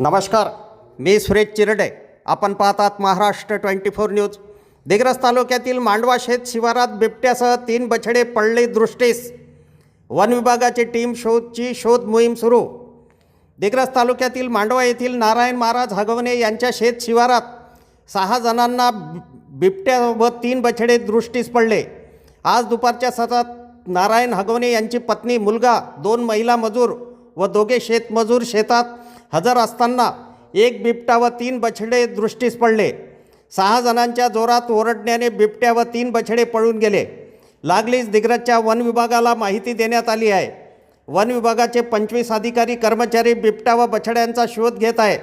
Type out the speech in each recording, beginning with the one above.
नमस्कार मी सुरेश चिरडे. आपण पाहतात Maharashtra twenty four news. Digras तालुक्यातील मांडवा शेत शिवारात बिबट्यासह तीन बछडे पडले दृष्टीस. वन विभागाची टीम शोधची शोध मोहीम सुरू. दिग्रस तालुक्यातील मांडवा येथील नारायण महाराज हगवणे यांच्या शेत शिवारात सहा जणांना बिबट्या व तीन बछडे दृष्टीस पडले. आज दुपारच्या सत्रात नारायण हगवणे यांची पत्नी मुलगा दोन महिला मजूर व दोघे शेतमजूर शेतात हजर असताना एक बिबट्या व तीन बछडे दृष्टीस पडले. सहा जणांच्या जोरात ओरडण्याने बिबट्या व तीन बछडे पळून गेले. लागलीच दिग्रजच्या वन विभागाला माहिती देण्यात आली आहे. वन विभागाचे पंचवीस अधिकारी कर्मचारी बिबट्या व बछड्यांचा शोध घेत आहे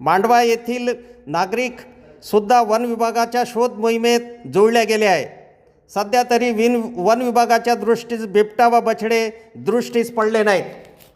मांडवा येथील नागरिक सुद्धा वन विभागाच्या शोध मोहिमेत जुळल्या गेले आहे सध्या तरी विन वन विभागाच्या दृष्टीस बिबटा व बछडे दृष्टीस पडले नाहीत.